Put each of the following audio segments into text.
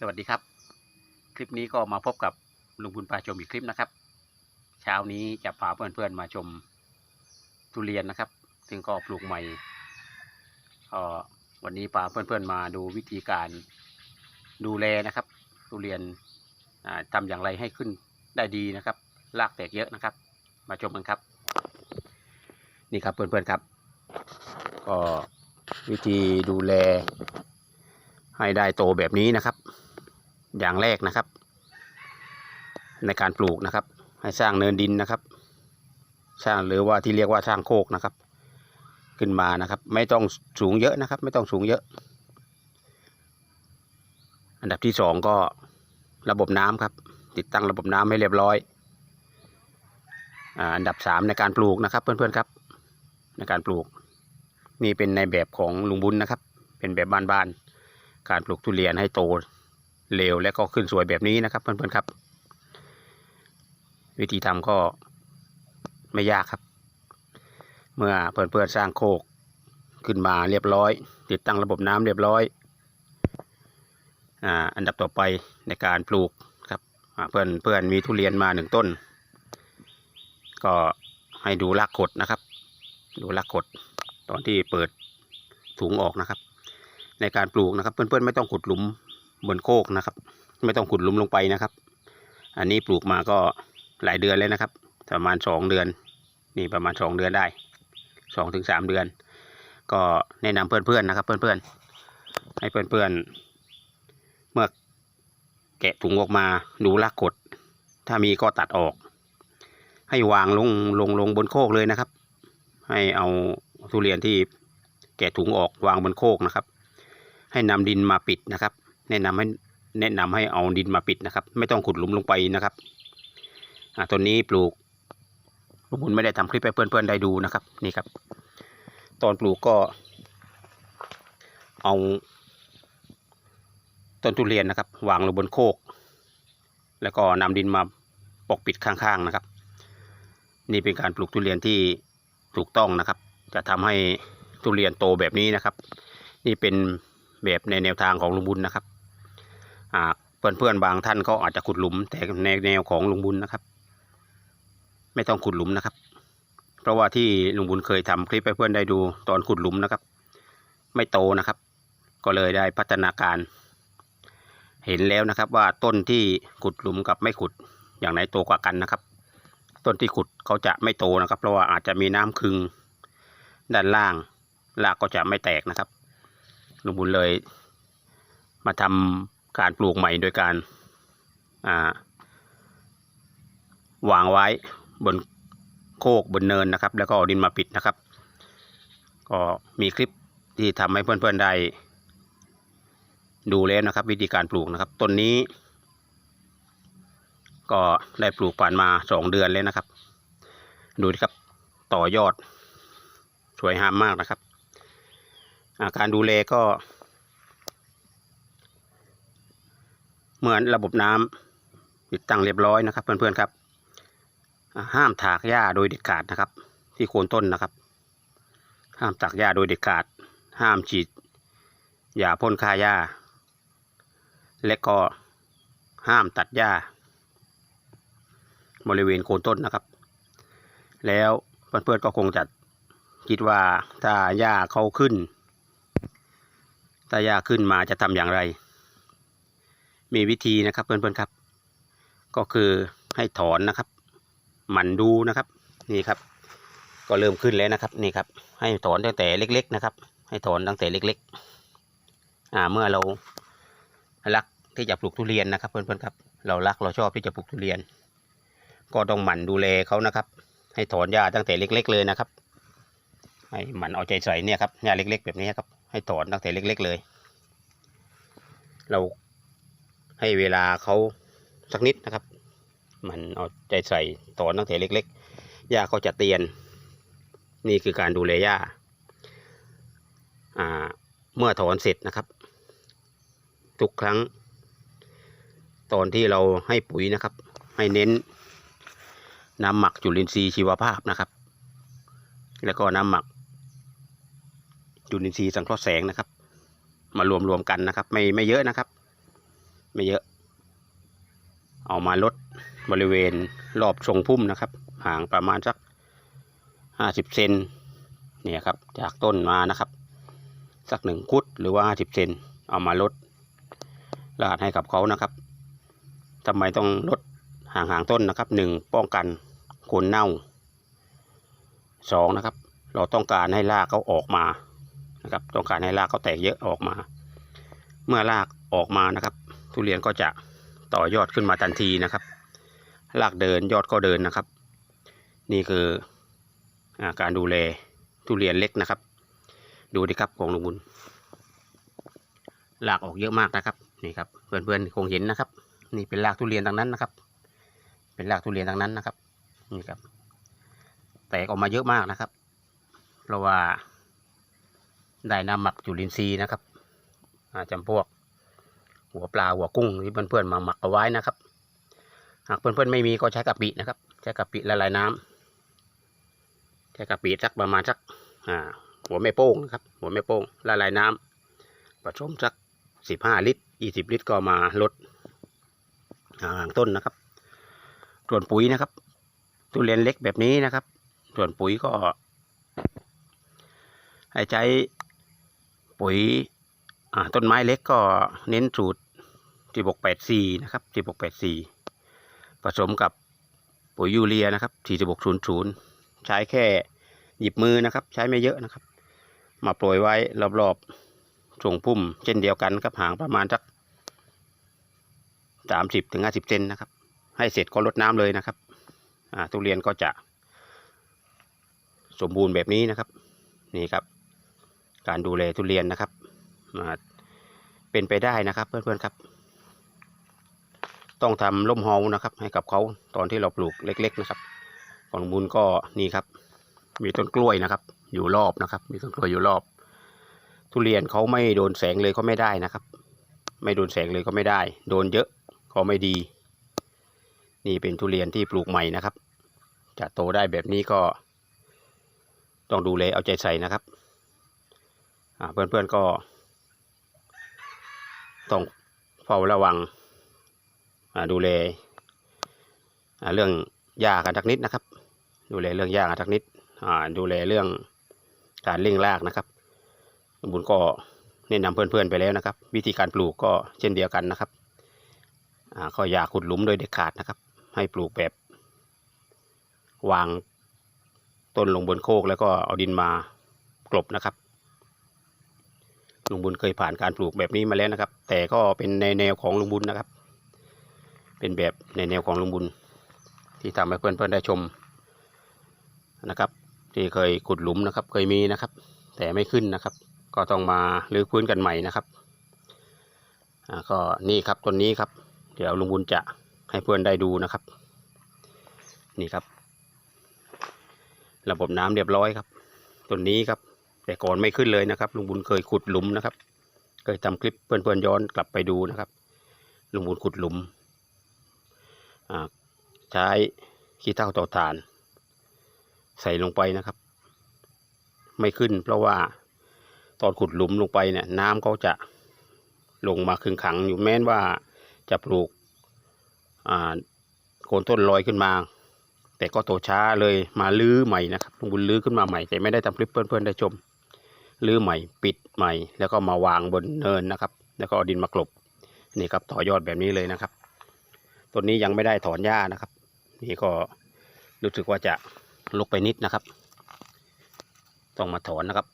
สวัสดีครับ คลิปนี้ก็มาพบกับลุงบุญปาชมอีกคลิปนะครับ เช้านี้จะพาเพื่อนๆมาชมทุเรียนนะครับ ซึ่งก็ปลูกใหม่วันนี้พาเพื่อนๆมาดูวิธีการดูแลนะครับ ทุเรียนอ่าทำอย่างไรให้ขึ้นได้ดีนะครับรากแตกเยอะนะครับ มาชมกันครับ นี่ครับเพื่อนๆครับ ก็วิธีดูแลให้ได้โตแบบนี้นะครับ อย่างแรกนะครับ ในการปลูกนะครับ ให้สร้างเนินดินนะครับ สร้างหรือว่าที่เรียกว่าสร้างโคกนะครับ ขึ้นมานะครับ ไม่ต้องสูงเยอะนะครับ ไม่ต้องสูงเยอะ อันดับที่สองก็ระบบน้ำครับ ติดตั้งระบบน้ำให้เรียบร้อยอันดับสามในการปลูกนะครับ เพื่อนๆครับ ในการปลูกนี่เป็นในแบบของลุงบุญนะครับ เป็นแบบบ้านๆการปลูกทุเรียนให้โต เร็วและก็ขึ้นสวยแบบนี้นะครับ เพื่อนๆครับ วิธีทำก็ไม่ยากครับ เมื่อเพื่อนๆสร้างโคกขึ้นมาเรียบร้อย ติดตั้งระบบน้ำเรียบร้อยออันดับต่อไปในการปลูกครับเพื่อนเพื่อนมีทุเรียนมาหนึ่งต้น ก็ให้ดูรากขดนะครับ ดูรากขดตอนที่เปิดถุงออกนะครับ ในการปลูกนะครับ เพื่อนๆไม่ต้องขุดหลุม บนโคกนะครับ ไม่ต้องขุดลุมลงไปนะครับ อันนี้ปลูกมาก็หลายเดือนแล้วนะครับ ประมาณสองเดือน นี่ประมาณสองเดือนได้สองถึงสามเดือน ก็แนะนำเพื่อนๆนะครับ เพื่อนๆให้เพื่อนๆ เมื่อแกะถุงออกมาดูรากกด ถ้ามีก็ตัดออก ให้วางลงลงลงบนโคกเลยนะครับ ให้เอาทุเรียนที่แกะถุงออกวางบนโคกนะครับ ให้นำดินมาปิดนะครับ แนะนำให้แนะนำให้เอาดินมาปิดนะครับ ไม่ต้องขุดหลุมลงไปนะครับอ่าต้นนี้ปลูกลุงบุญไม่ได้ทำคลิปให้เพื่อนๆได้ดูนะครับ นี่ครับ ตอนปลูกก็ เอาต้นทุเรียนนะครับ วางลงบนโคก แล้วก็นำดินมาปกปิดข้างๆนะครับ นี่เป็นการปลูกทุเรียนที่ถูกต้องนะครับ จะทำให้ทุเรียนโตแบบนี้นะครับ นี่เป็นแบบในแนวทางของลุงบุญนะครับ เพื่อนๆบางท่านก็อาจจะขุดหลุม แต่ในแนวของลุงบุญนะครับ ไม่ต้องขุดหลุมนะครับ เพราะว่าที่ลุงบุญเคยทำคลิปให้เพื่อนได้ดูตอนขุดหลุมนะครับ ไม่โตนะครับ ก็เลยได้พัฒนาการ เห็นแล้วนะครับว่าต้นที่ขุดหลุมกับไม่ขุดอย่างไหนโตกว่ากันนะครับ ต้นที่ขุดเขาจะไม่โตนะครับ เพราะว่าอาจจะมีน้ำคึงด้านล่างรากก็จะไม่แตกนะครับลุงบุญเลย มาทำ การปลูกใหม่โดยการาวางไว้บนโคกบนเนินนะครับ แล้วก็เอาดินมาปิดนะครับ ก็มีคลิปที่ทำให้เพื่อนๆได้ดูแล้วนะครับ วิธีการปลูกนะครับต้นนี้ ก็ได้ปลูกผ่านมาสองเดือนแล้วนะครับ ดูดิครับต่อยอด สวยงามมากนะครับอาการดูแลก็ เหมือนระบบน้ำติดตั้งเรียบร้อยนะครับ เพื่อนๆครับ ห้ามถากหญ้าโดยเด็ดขาดนะครับ ที่โคนต้นนะครับ ห้ามตักหญ้าโดยเด็ดขาด ห้ามฉีดยาพ่นฆ่าหญ้า และก็ห้ามตัดหญ้า บริเวณโคนต้นนะครับ แล้วเพื่อนๆก็คงจะคิดว่าถ้าหญ้าเขาขึ้น ถ้าหญ้าขึ้นมาจะทำอย่างไร มีวิธีนะครับเพื่อนๆครับ ก็คือให้ถอนนะครับหมั่นดูนะครับนี่ครับ ก็เริ่มขึ้นแล้วนะครับนี่ครับ ให้ถอนตั้งแต่เล็ก ๆ นะครับ ให้ถอนตั้งแต่เล็ก ๆ อ่าเมื่อเรารักที่จะปลูกทุเรียนนะครับ เพื่อนๆครับ เรารักเราชอบที่จะปลูกทุเรียน ก็ต้องหมั่นดูแลเขานะครับ ให้ถอนหญ้าตั้งแต่เล็ก ๆ เลยนะครับให้หมั่นเอาใจใส่เนี่ยครับหญ้าเล็ก ๆ แบบนี้ครับ ให้ถอนตั้งแต่เล็ก ๆ เลย เรา ให้เวลาเขาสักนิดนะครับ มันเอาใจใส่ถอนตั้งแต่เล็กๆหญ้าเขาจะเตียน นี่คือการดูแลหญ้าเมื่อถอนเสร็จนะครับ ทุกครั้ง ตอนที่เราให้ปุ๋ยนะครับ ให้เน้นน้ำหมักจุลินทรีย์ชีวภาพนะครับ แล้วก็น้ำหมักจุลินทรีย์สังเคราะห์แสงนะครับ มารวมรวมๆกันนะครับ ไม่ไม่เยอะนะครับ ไม่เยอะ เอามาลดบริเวณรอบทรงพุ่มนะครับ ห่างประมาณสักห้าสิบเซนเนี่ยครับ จากต้นมานะครับ สักหนึ่งคุดหรือว่าห้าสิบเซนเอามาลดลาดให้กับเขานะครับทำไมต้องลดห่างๆต้นนะครับหนึ่งป้องกันโคนเน่าสองนะครับ เราต้องการให้รากเขาออกมานะครับ ต้องการให้รากเขาแตกเยอะออกมา เมื่อรากออกมานะครับ ทุเรียนก็จะต่อยอดขึ้นมาทันทีนะครับรากเดินยอดก็เดินนะครับ นี่คืออการดูแลทุเรียนเล็กนะครับ ดูดิครับของลุงบุญรากออกเยอะมากนะครับนี่ครับเพื่อนๆคงเห็นนะครับ นี่เป็นรากทุเรียนทางนั้นนะครับ เป็นรากทุเรียนทางนั้นนะครับนี่ครับ แตกออกมาเยอะมากนะครับ เพราะว่าได้น้ำหมักจุลินทรีย์นะครับอาจำพวก หัวปลาหัวกุ้งที่เพื่อนๆมาหมักเอาไว้นะครับ หากเพื่อนๆไม่มีก็ใช้กะปินะครับ ใช้กะปิละลายน้ำใช้กะปิสักประมาณสักหัวแม่โป้งนะครับ หัวแม่โป้งละลายน้ำผสมสักสิบห้าลิตรยี่สิบลิตรก็มาลดห่างต้นนะครับ ส่วนปุ๋ยนะครับทุเรียนเล็กแบบนี้นะครับ ส่วนปุ๋ยก็ ให้ใช้ปุ๋ยต้นไม้เล็กก็เน้นสูตร ที่บกแปดสี่นะครับที่บกแปดสี่ผสมกับปุ๋ยยูเรียนะครับสี่สิบกศูนย์ศูนย์ใช้แค่หยิบมือนะครับ ใช้ไม่เยอะนะครับ มาโปรยไว้รอบๆทรงพุ่มเช่นเดียวกันครับห่างประมาณสักสามสิบถึงห้าสิบเซนนะครับ ให้เสร็จก็ลดน้ำเลยนะครับทุเรียนก็จะสมบูรณ์แบบนี้นะครับ นี่ครับ การดูแลทุเรียนนะครับเป็นไปได้นะครับเพื่อนๆครับ ต้องทำร่มเฮานะครับ ให้กับเขาตอนที่เราปลูกเล็ก ๆ นะครับของบุญก็นี่ครับ มีต้นกล้วยนะครับ อยู่รอบนะครับ มีต้นกล้วยอยู่รอบ ทุเรียนเขาไม่โดนแสงเลยก็ไม่ได้นะครับ ไม่โดนแสงเลยก็ไม่ได้ โดนเยอะก็ไม่ดี นี่เป็นทุเรียนที่ปลูกใหม่นะครับ จะโตได้แบบนี้ก็ ต้องดูแลเอาใจใส่นะครับเพื่อนๆก็ต้องเฝ้าระวัง ดูแลอ่าเรื่องหญ้ากันทักนิดนะครับ ดูแลเรื่องหญ้ากันทักนิดดูแลเรื่องการเร่งรากนะครับสมบุญก็แนะนำเพื่อนๆไปแล้วนะครับ วิธีการปลูกก็เช่นเดียวกันนะครับก็อย่าขุดหลุมโดยเด็ดขาดนะครับ ให้ปลูกแบบวางต้นลงบนโคกแล้วก็เอาดินมากลบนะครับลุงบุญเคยผ่านการปลูกแบบนี้มาแล้วนะครับ แต่ก็เป็นในแนวของลุงบุญนะครับ เป็นแบบในแนวของลุงบุญ ที่ทำให้เพื่อนๆได้ชมนะครับ ที่เคยขุดหลุมนะครับ เคยมีนะครับ แต่ไม่ขึ้นนะครับ ก็ต้องมาลื้อพื้นกันใหม่นะครับอ่าก็นี่ครับต้นนี้ครับ เดี๋ยวลุงบุญจะให้เพื่อนได้ดูนะครับ นี่ครับ ระบบน้ำเรียบร้อยครับต้นนี้ครับ แต่ก่อนไม่ขึ้นเลยนะครับ ลุงบุญเคยขุดหลุมนะครับ เคยทำคลิปเพื่อนๆย้อนกลับไปดูนะครับ ลุงบุญขุดหลุม ใช้ขี้เถ้าเตาถ่าน ใส่ลงไปนะครับ ไม่ขึ้น เพราะว่าตอนขุดหลุมลงไปเนี่ยน้ำเขาจะลงมาคึงขังอยู่แม้นว่าจะปลูกโคนต้นลอยขึ้นมา แต่ก็โตช้าเลยมาลื้อใหม่นะครับลุงบุญลื้อขึ้นมาใหม่แต่ไม่ได้ทำคลิปเพื่อนๆได้ชมลื้อใหม่ปิดใหม่ แล้วก็มาวางบนเนินนะครับ แล้วก็เอาดินมากลบนี่ครับต่อยอดแบบนี้เลยนะครับ ต้นนี้ยังไม่ได้ถอนหญ้านะครับ นี่ก็รู้สึกว่าจะลุกไปนิดนะครับ ต้องมาถอนนะครับ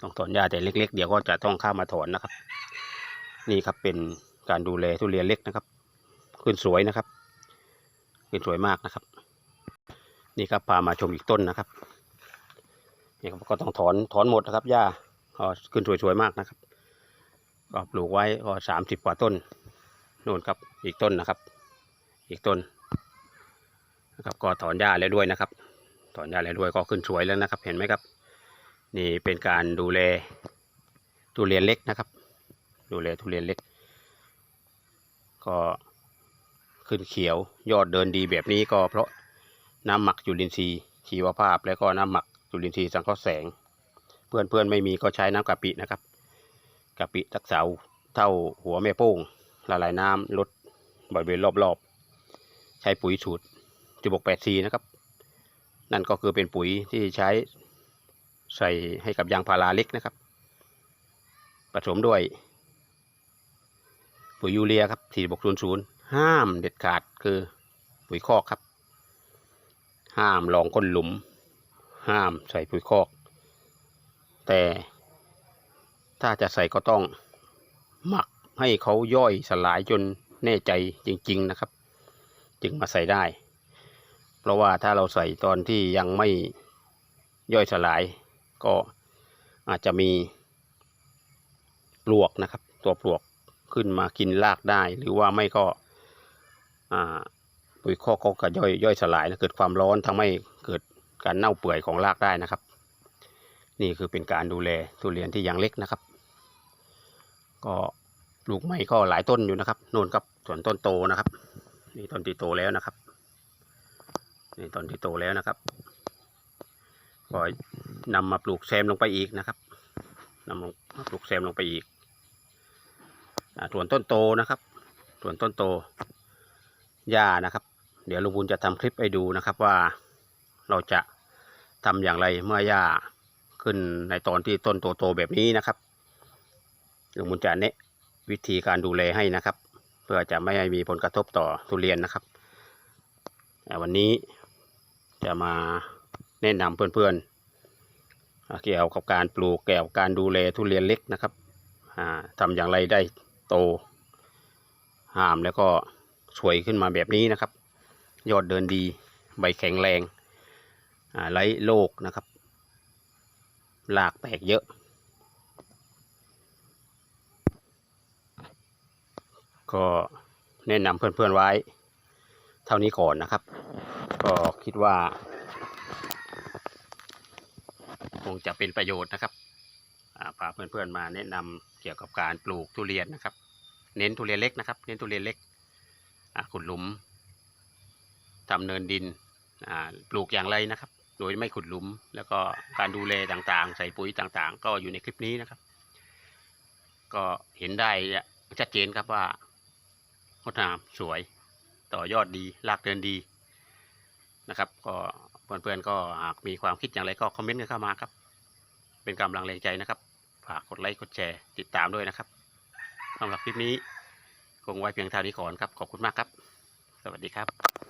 ต้องถอนหญ้าแต่เล็ก ๆ เดี๋ยวก็จะต้องข้ามาถอนนะครับ นี่ครับเป็นการดูแลทุเรียนเล็กนะครับ ขึ้นสวยนะครับ ขึ้นสวยมากนะครับ นี่ครับพามาชมอีกต้นนะครับนี่ครับก็ต้องถอนถอนหมดนะครับหญ้าก็ขึ้นสวยๆมากนะครับก็ปลูกไว้ก็สามสิบกว่าต้นนู่นครับอีกต้นนะครับ อีกต้นนะครับก็ถอนหญ้าแล้วด้วยนะครับ ถอนหญ้าแล้วด้วยก็ขึ้นสวยแล้วนะครับ เห็นไหมครับ นี่เป็นการดูแลทุเรียนเล็กนะครับ ดูแลทุเรียนเล็ก ก็ขึ้นเขียวยอดเดินดีแบบนี้ก็เพราะน้ำหมักจุลินทรีย์ชีวภาพ แล้วก็น้ำหมักจุลินทรีย์สังเคราะห์แสง เพื่อนเพื่อนๆไม่มีก็ใช้น้ำกะปินะครับกะปิตักเสาเท่าหัวแม่โป้งละลายน้ำลดบริเวณรอบๆ ใช้ปุ๋ยสูตรจุบกแปดซีนะครับ นั่นก็คือเป็นปุ๋ยที่ใช้ใส่ให้กับยางพาราเล็กนะครับ ผสมด้วย ปุ๋ยยูเรียครับสี่บกศูนย์ศูนย์ห้ามเด็ดขาดคือปุ๋ยคอกครับ ห้ามลองก้นหลุม ห้ามใส่ปุ๋ยคอก แต่ถ้าจะใส่ก็ต้องหมักให้เขาย่อยสลายจนแน่ใจจริง ๆ นะครับ จึงมาใส่ได้ เพราะว่าถ้าเราใส่ตอนที่ยังไม่ย่อยสลาย ก็อาจจะมีปลวกนะครับ ตัวปลวกขึ้นมากินรากได้ หรือว่าไม่ก็ปุ๋ยคอกก็ย่อยย่อยสลายนะเกิดความร้อนทำให้เกิดการเน่าเปื่อยของรากได้นะครับ นี่คือเป็นการดูแลทุเรียนที่ยังเล็กนะครับ ก็ปลูกใหม่ก็หลายต้นอยู่นะครับโน่นกับส่วนต้นโตนะครับ นี่ต้นที่โตแล้วนะครับ นี่ต้นที่โตแล้วนะครับก็นำมาปลูกแซมลงไปอีกนะครับนำลงมาปลูกแซมลงไปอีกอ่าส่วนต้นโตนะครับส่วนต้นโตหญ้านะครับ เดี๋ยวลุงบุญจะทำคลิปให้ดูนะครับว่าเราจะทำอย่างไรเมื่อหญ้าขึ้นในตอนที่ต้นโตๆแบบนี้นะครับลุงบุญจะแนะวิธีการดูแลให้นะครับ พื่อจะไม่ให้มีผลกระทบต่อทุเรียนนะครับวันนี้จะมาแนะนำเพื่อนๆเกี่ยวกับการปลูกเกี่ยวกับการดูแลทุเรียนเล็กนะครับอ่าทำอย่างไรได้โตหามแล้วก็สวยขึ้นมาแบบนี้นะครับ ยอดเดินดีใบแข็งแรงไร้โรคนะครับรากแตกเยอะ ก็แนะนำเพื่อนๆไว้ เท่านี้ก่อนนะครับ ก็คิดว่า คงจะเป็นประโยชน์นะครับพาเพื่อนๆมาแนะนำเกี่ยวกับการปลูกทุเรียนนะครับ เน้นทุเรียนเล็กนะครับ เน้นทุเรียนเล็กขุดหลุมทำเนินดินปลูกอย่างไรนะครับ โดยไม่ขุดหลุม แล้วก็การดูแลต่างๆ ใส่ปุ๋ยต่างๆ ก็อยู่ในคลิปนี้นะครับ ก็เห็นได้ชัดเจนครับว่า ดงามสวย ต่อยอดดีรากเดินดีนะครับ ก็เพื่อนๆก็หากมีความคิดอย่างไรก็คอมเมนต์กันเข้ามาครับ เป็นกำลังแรงใจนะครับฝากกดไลค์กดแชร์ติดตามด้วยนะครับสำหรับคลิปนี้คงไว้เพียงเท่านี้ก่อนครับ ขอบคุณมากครับ สวัสดีครับ